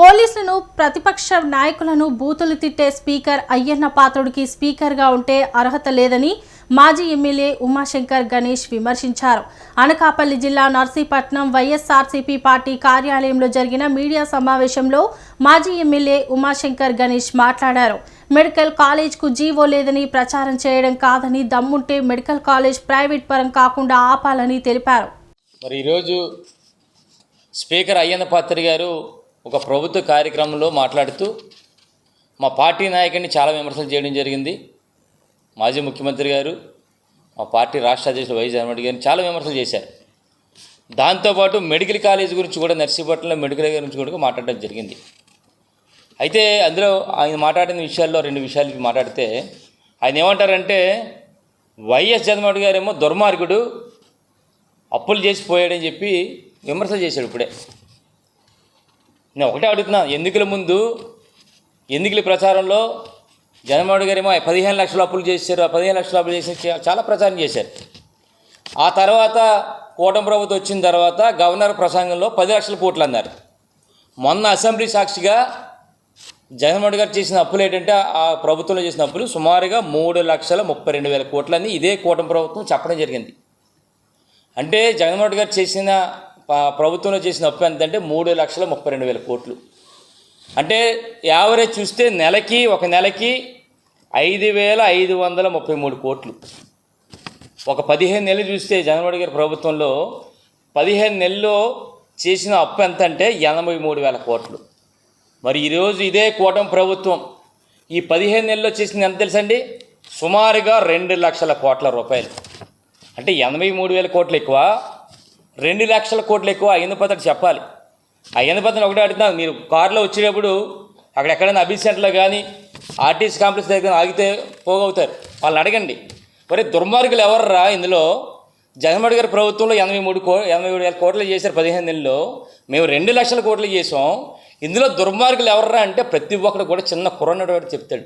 పోలీసులను ప్రతిపక్ష నాయకులను బూతులు తిట్టే స్పీకర్ అయ్యన్న పాత్రుడికి స్పీకర్గా ఉంటే అర్హత లేదని మాజీ ఎమ్మెల్యే ఉమాశంకర్ గణేష్ విమర్శించారు. అనకాపల్లి జిల్లా నర్సీపట్నం వైఎస్ఆర్సీపీ పార్టీ కార్యాలయంలో జరిగిన మీడియా సమావేశంలో మాజీ ఎమ్మెల్యే ఉమాశంకర్ గణేష్ మాట్లాడారు. మెడికల్ కాలేజ్కు జీవో లేదని ప్రచారం చేయడం కాదని దమ్ముంటే మెడికల్ కాలేజ్ ప్రైవేట్ పరం కాకుండా ఆపాలని తెలిపారు. మరి ఈరోజు స్పీకర్ అయ్యన్న పాత్రి గారు ఒక ప్రభుత్వ కార్యక్రమంలో మాట్లాడుతూ మా పార్టీ నాయకుడిని చాలా విమర్శలు చేయడం జరిగింది. మాజీ ముఖ్యమంత్రి గారు మా పార్టీ రాష్ట్ర అధ్యక్షులు వైఎస్ జగన్మోహన్ గారిని చాలా విమర్శలు చేశారు. దాంతోపాటు మెడికల్ కాలేజ్ గురించి కూడా నర్సీపట్నంలో మెడికల్ గురించి కూడా మాట్లాడడం జరిగింది. అయితే అందులో ఆయన మాట్లాడిన విషయాల్లో రెండు విషయాలు మాట్లాడితే ఆయన ఏమంటారంటే వైఎస్ జగన్మోహన్ గారేమో దుర్మార్గుడు అప్పులు చేసి పోయాడని చెప్పి విమర్శలు చేశాడు ఇప్పుడే. నేను ఒకటే అడుగుతున్నా ఎన్నికల ముందు ఎన్నికల ప్రచారంలో జగన్మోహన్ గారు ఏమో పదిహేను లక్షలు అప్పులు చేశారు ఆ పదిహేను లక్షలు అప్పులు చేసి చాలా ప్రచారం చేశారు. ఆ తర్వాత కూటమి ప్రభుత్వం వచ్చిన తర్వాత గవర్నర్ ప్రసంగంలో పది లక్షల కోట్లు అన్నారు. మొన్న అసెంబ్లీ సాక్షిగా జగన్మోహన్ గారు చేసిన అప్పులు ఏంటంటే ఆ ప్రభుత్వంలో చేసిన అప్పులు సుమారుగా మూడు లక్షల ముప్పై రెండు వేల కోట్లని ఇదే కూటమి ప్రభుత్వం చెప్పడం జరిగింది. అంటే జగన్మోహన్ గారు చేసిన ప్రభుత్వంలో చేసిన అప్పు ఎంతంటే మూడు లక్షల ముప్పై రెండు వేల కోట్లు. అంటే యావరేజ్ చూస్తే నెలకి ఒక నెలకి ఐదు వేల ఐదు వందల ముప్పై మూడు కోట్లు. ఒక పదిహేను నెలలు చూస్తే జగన్మోహన్ గారి ప్రభుత్వంలో పదిహేను నెలల్లో చేసిన అప్పు ఎంత అంటే ఎనభై మూడు వేల కోట్లు. మరి ఈరోజు ఇదే కూటమి ప్రభుత్వం ఈ పదిహేను నెలల్లో చేసింది ఎంత తెలుసండి? సుమారుగా రెండు లక్షల కోట్ల రూపాయలు. అంటే ఎనభై మూడు వేల కోట్లు ఎక్కువ. రెండు లక్షల కోట్లు ఎక్కువ అయ్యన పద్ధతి చెప్పాలి. అయ్యన పద్ధతి ఒకటే అడుగుతున్నాను. మీరు కారులో వచ్చేటప్పుడు అక్కడ ఎక్కడైనా అభిల్ సెంటర్లో కానీ ఆర్టీసీ కాంప్లెక్స్ దగ్గర ఆగితే పోగవుతారు. వాళ్ళని అడగండి. మరి దుర్మార్గులు ఎవర్రా ఇందులో? జగన్మోహన్ గారి ప్రభుత్వంలో ఎనభై మూడు కో ఎనభై మూడు వేల కోట్లు చేశారు పదిహేను నెలల్లో. మేము రెండు లక్షల కోట్లు చేసాం ఇందులో దుర్మార్గులు ఎవర్రా అంటే ప్రతి ఒక్కడు కూడా చిన్న కుర్రన్నడు చెప్తాడు.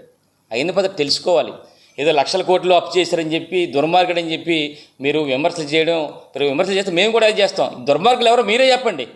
అయిన పద్ధతి తెలుసుకోవాలి. ఏదో లక్షల కోట్లు అప్పు చేశారని చెప్పి దుర్మార్గుడని అని చెప్పి మీరు విమర్శలు చేయడం విమర్శలు చేస్తే మేము కూడా అది చేస్తాం. దుర్మార్గులు ఎవరో మీరే చెప్పండి.